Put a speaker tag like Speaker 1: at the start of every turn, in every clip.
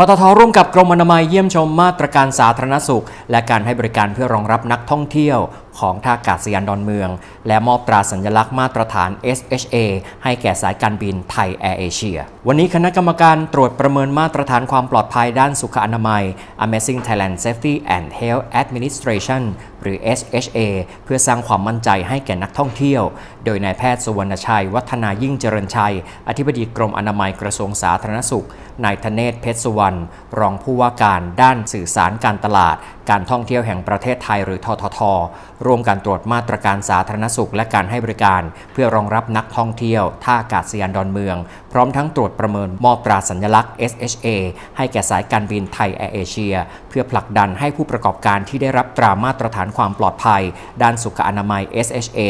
Speaker 1: ทททร่วมกับกรมอนามัยเยี่ยมชมมาตรการสาธารณสุข และการให้บริการเพื่อรองรับนักท่องเที่ยว ของท่าอากาศยานดอนเมือง และมอบตราสัญลักษณ์มาตรฐาน SHA ให้แก่สายการบินไทยแอร์เอเชีย วันนี้คณะกรรมการตรวจประเมินมาตรฐานความปลอดภัยด้านสุขอนามัย Amazing Thailand Safety and Health Administration หรือ SHA เพื่อสร้างความมั่นใจให้แก่นักท่องเที่ยว โดยนายแพทย์สุวรรณชัย วัฒนายิ่งเจริญชัย อธิบดีกรมอนามัยกระทรวงสาธารณสุข นายธเนศเพชรสุวรรณ รองผู้ว่าการด้านสื่อสารการตลาด การท่องเที่ยวแห่งประเทศไทยหรือททท ร่วมการตรวจมาตรการสาธารณสุขและการให้บริการ เพื่อรองรับนักท่องเที่ยว ท่าอากาศยานดอนเมือง พร้อมทั้งตรวจประเมินมอบตราสัญลักษณ์ SHA ให้แก่สายการบินไทยแอร์เอเชีย เพื่อผลักดันให้ผู้ประกอบการที่ได้รับตรามาตรฐานความปลอดภัย ด้านสุขอนามัย SHA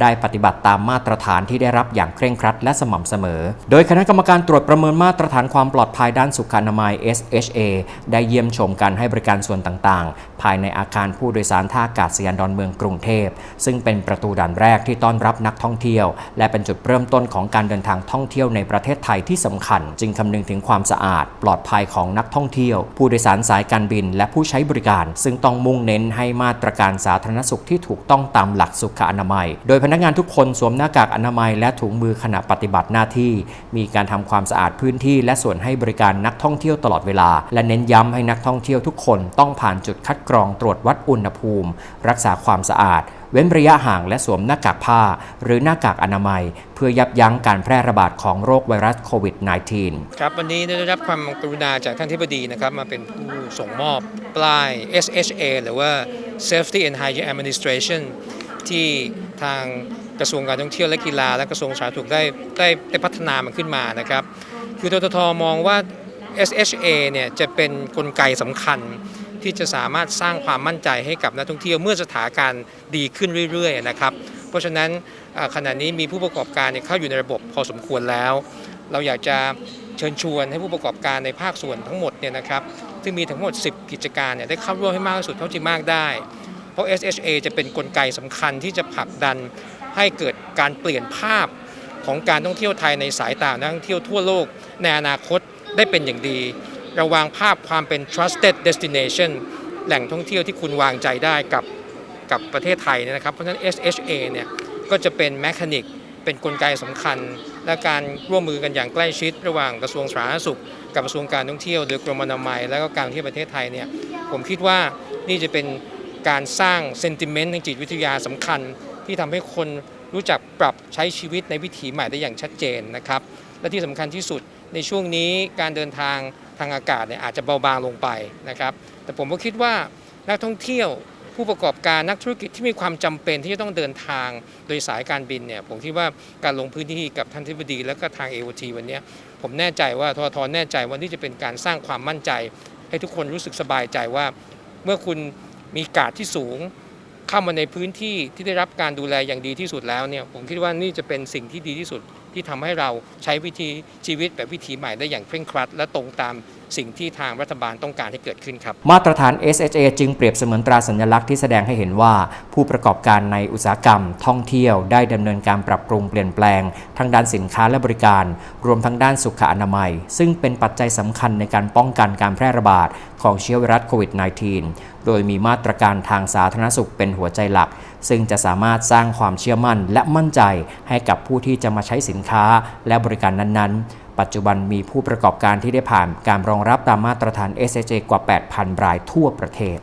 Speaker 1: ได้ปฏิบัติตามมาตรฐานที่ได้รับอย่างเคร่งครัดและสม่ำเสมอ โดยคณะกรรมการตรวจประเมินมาตรฐานความปลอดภัยด้านสุขอนามัย SHA ได้เยี่ยมชมการให้บริการส่วนต่างๆภายในอาคารผู้โดยสารท่าอากาศยานดอนเมืองกรุงเทพ ซึ่งเป็นประตูด่านแรกที่ต้อนรับนักท่องเที่ยว และเป็นจุดเริ่มต้นของการเดินทางท่องเที่ยวในประเทศไทยที่สำคัญ จึงคำนึงถึงความสะอาด ปลอดภัยของนักท่องเที่ยว ผู้โดยสารสายการบิน และผู้ใช้บริการ ซึ่งต้องมุ่งเน้นให้มาตรการสาธารณสุขที่ถูกต้องตามหลักสุขอนามัย โดยพนักงานทุกคนสวมหน้ากากอนามัย และถุงมือขณะปฏิบัติหน้าที่ มีการทำความสะอาดพื้นที่ และส่วนให้บริการนักท่องเที่ยวตลอดเวลา และเน้นย้ำให้นักท่องเที่ยวทุกคนต้องผ่านจุดคัดดกรองตรวจวัดอุณหภูมิ รักษาความสะอาด เว้นระยะห่างและสวมหน้ากากผ้า หรือหน้ากากอนามัย เพื่อยับยั้งการแพร่ระบาดของโรคไวรัสโควิด -19
Speaker 2: ครับวันนี้ได้รับความกรุณาจากท่านทิบดีนะครับมาเป็นผู้ส่งมอบป้าย SHA หรือว่า Safety and Hygiene Administration ที่ทางกระทรวงการท่องเที่ยวและกีฬา และกระทรวงสาธารณสุขได้ได้ได้พัฒนามันขึ้นมานะครับ คือทททมองว่า SHA เนี่ยจะเป็นนกลไกสำคัญ ที่จะสามารถสร้างความมั่นใจให้กับนักท่องเที่ยวเมื่อสถานการณ์ดีขึ้นเรื่อยๆนะครับเพราะฉะนั้นขณะนี้มีผู้ประกอบการเข้าอยู่ในระบบพอสมควรแล้ว เราอยากจะเชิญชวนให้ผู้ประกอบการในภาคส่วนทั้งหมดเนี่ยนะครับซึ่งมีทั้งหมด 10 กิจการเนี่ยได้เข้าร่วมให้มากที่สุดเท่าที่มากได้ เพราะ SHA จะเป็นนกลไกสำคัญที่จะผลักดันให้เกิดการเปลี่ยนภาพของการท่องเที่ยวไทยในสายตานักท่องเที่ยวทั่วโลกในอนาคตได้เป็นอย่างดี เราวางภาพความเป็น trusted destination แหล่งท่องเที่ยวที่คุณวางใจได้กับกับประเทศไทยเนี่ยนะครับ เพราะฉะนั้น SHA เนี่ยก็จะเป็นแมคานิกเป็นนกลไกสำคัญ และการร่วมมือกันอย่างใกล้ชิด ระหว่างกระทรวงสาธารณสุข กับกระทรวงการท่องเที่ยวโดยกรมอนามัย และก็การท่องเที่ยวประเทศไทยเนี่ยผมคิดว่านี่จะเป็นการสร้างเซนติเมนต์ทางจิตวิทยาสำคัญ ที่ทำให้คนรู้จักปรับใช้ชีวิตในวิถีใหม่ได้อย่างชัดเจนนะครับและที่สำคัญที่สุดในช่วงนี้การเดินทางางอากาศเนี่ยอาจจะเบาบางลงไปนะครับ แต่ผมก็คิดว่านักท่องเที่ยวผู้ประกอบการนักธุรกิจที่มีความจำเป็นที่จะต้องเดินทางโดยสายการบินเนี่ยผมคิดว่าการลงพื้นที่กับท่านทิบดี และก็ทาง AOT วันนี้ผมแน่ใจว่าททแน่ใจว่านี่จะเป็นการสร้างความมั่นใจ ให้ทุกคนรู้สึกสบายใจว่า เมื่อคุณมีกาดที่สูงเข้ามาในพื้นที่ที่ได้รับการดูแลอย่างดีที่สุดแล้วเนี่ยผมคิดว่านี่จะเป็นสิ่งที่ดีที่สุด ที่ทำให้เราใช้วิธีชีวิตแบบวิถีใหม่ได้อย่างเคร่งครัด และตรงตามสิ่งที่ทางรัฐบาลต้องการให้เกิดขึ้นครับ
Speaker 1: มาตรฐาน SHA จึงเปรียบเสมือนตราสัญลักษณ์ที่แสดงให้เห็นว่า ผู้ประกอบการในอุตสาหกรรม ท่องเที่ยวได้ดำเนินการปรับปรุงเปลี่ยนแปลง ทั้งด้านสินค้าและบริการ รวมทั้งด้านสุขอนามัย ซึ่งเป็นปัจจัยสำคัญในการป้องกันการแพร่ระบาดของเชื้อไวรัสโควิด -19 โดยมีมาตรการทางสาธารณสุขเป็นหัวใจหลัก ซึ่งจะสามารถสร้างความเชื่อมั่นและมั่นใจให้กับผู้ที่จะมาใช้สินค้าและบริการนั้นๆ ปัจจุบันมีผู้ประกอบการที่ได้ผ่านการรองรับตามมาตรฐาน SHA กว่า 8,000 รายทั่วประเทศ